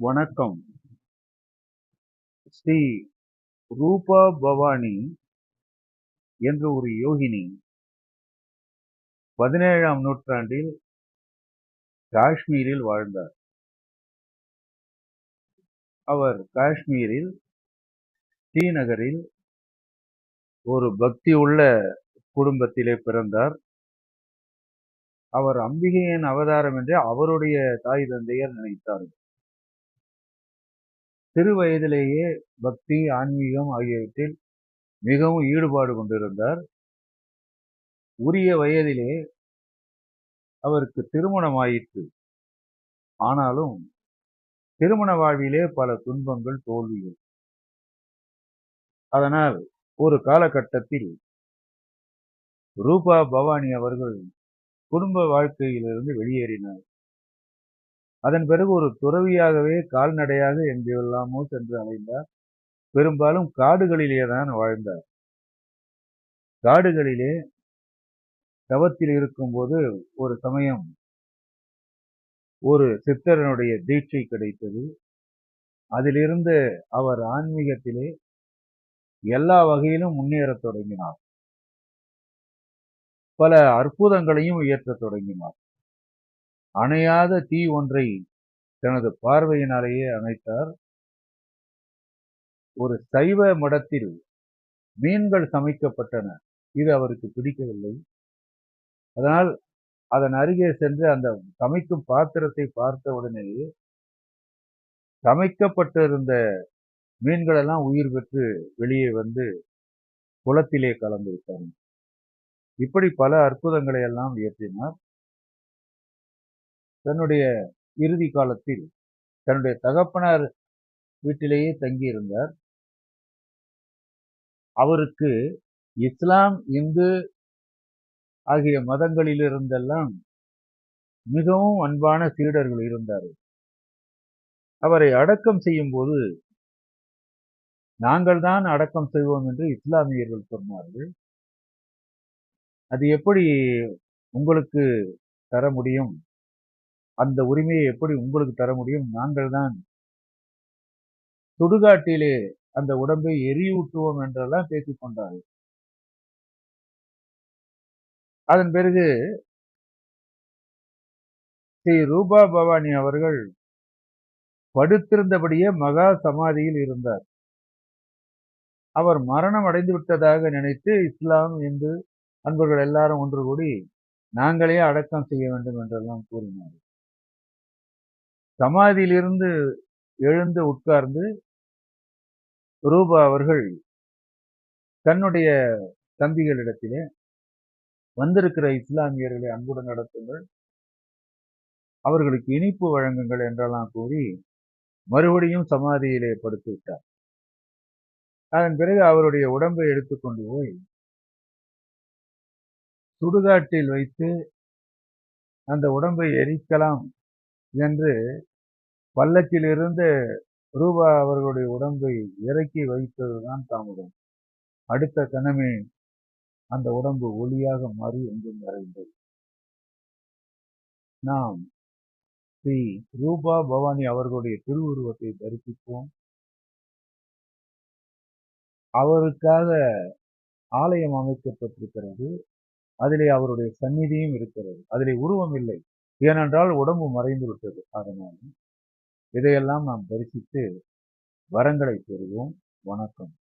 வணக்கம். ஸ்ரீ ரூபா பவானி என்ற ஒரு யோகினி பதினேழாம் நூற்றாண்டில் காஷ்மீரில் வாழ்ந்தார். அவர் காஷ்மீரில் ஸ்ரீநகரில் ஒரு பக்தி உள்ள குடும்பத்திலே பிறந்தார். அவர் அம்பிகையின் அவதாரம் என்று அவருடைய தாய் தந்தையர் நினைத்தார்கள். சிறுவயதிலேயே பக்தி ஆன்மீகம் ஆகியவற்றில் மிகவும் ஈடுபாடு கொண்டிருந்தார். உரிய வயதிலே அவருக்கு திருமணமாயிற்று. ஆனாலும் திருமண வாழ்விலே பல துன்பங்கள் தோல்விகள். அதனால் ஒரு காலகட்டத்தில் ரூபா பவானி அவர்கள் குடும்ப வாழ்க்கையிலிருந்து வெளியேறினார். அதன் பிறகு ஒரு துறவியாகவே கால்நடையாக எங்கெல்லாமோ சென்று அலைந்தார். பெரும்பாலும் காடுகளிலே தான் வாழ்ந்தார். காடுகளிலே தவத்தில் இருக்கும்போது ஒரு சமயம் ஒரு சித்தரனுடைய தீட்சை கிடைத்தது. அதிலிருந்து அவர் ஆன்மீகத்திலே எல்லா வகையிலும் முன்னேறத் தொடங்கினார். பல அற்புதங்களையும் இயற்றத் தொடங்கினார். அணையாத தீ ஒன்றை தனது பார்வையினாலேயே அணைத்தார் ஒரு சைவ மடத்தில் மீன்கள் சமைக்கப்பட்டன. இது அவருக்கு பிடிக்கவில்லை. அதனால் அதன் அருகே சென்று அந்த சமைக்கும் பாத்திரத்தை பார்த்த உடனேயே சமைக்கப்பட்டிருந்த மீன்களெல்லாம் உயிர் பெற்று வெளியே வந்து குளத்திலே கலந்து விட்டார் இப்படி பல அற்புதங்களை எல்லாம் இயற்றினார். தன்னுடைய இறுதி காலத்தில் தன்னுடைய தகப்பனார் வீட்டிலேயே தங்கியிருந்தார். அவருக்கு இஸ்லாம் இந்து ஆகிய மதங்களிலிருந்தெல்லாம் மிகவும் அன்பான சீடர்கள் இருந்தார்கள் அவரை அடக்கம் செய்யும் போது நாங்கள் தான் அடக்கம் செய்வோம் என்று இஸ்லாமியர்கள் சொன்னார்கள். அது எப்படி உங்களுக்கு தர முடியும்? அந்த உரிமையை எப்படி உங்களுக்கு தர முடியும்? நாங்கள் தான் சுடுகாட்டிலே அந்த உடம்பை எரியூட்டுவோம் என்றெல்லாம் பேசிக் கொண்டார்கள். அதன் பிறகு ஸ்ரீ ரூபா பவானி அவர்கள் படுத்திருந்தபடியே மகா சமாதியில் இருந்தார். அவர் மரணம் அடைந்து விட்டதாக நினைத்து இஸ்லாம் இந்து அன்பர்கள் எல்லாரும் ஒன்று கூடி நாங்களே அடக்கம் செய்ய வேண்டும் என்றெல்லாம் கூறினார் சமாதியிலிருந்து எழுந்து உட்கார்ந்து ரூபா அவர்கள் தன்னுடைய தம்பிகளிடத்திலே வந்திருக்கிற இஸ்லாமியர்களை அன்புடன் நடத்துங்கள். அவர்களுக்கு இனிப்பு வழங்குங்கள் என்றெல்லாம் கூறி மறுபடியும் சமாதியிலே படுத்து விட்டார் அதன் பிறகு அவருடைய உடம்பை எடுத்துக்கொண்டு போய் சுடுகாட்டில் வைத்து அந்த உடம்பை எரிக்கலாம் என்று பல்லக்கிலிருந்து ரூபா அவர்களுடைய உடம்பை இறக்கி வைத்ததுதான் தாமதம். அடுத்த கணமே அந்த உடம்பு ஒளியாக மாறி எங்கும் நிறைந்தது. நாம் ஸ்ரீ ரூபா பவானி அவர்களுடைய திருவுருவத்தை தரிசிப்போம். அவருக்காக ஆலயம் அமைக்கப்பட்டிருக்கிறது. அதிலே அவருடைய சந்நிதியும் இருக்கிறது. அதிலே உருவம் இல்லை. ஏனென்றால் உடம்பு மறைந்து விட்டது அதனால் இதையெல்லாம் நாம் தரிசித்து வரங்களை பெறுவோம். வணக்கம்.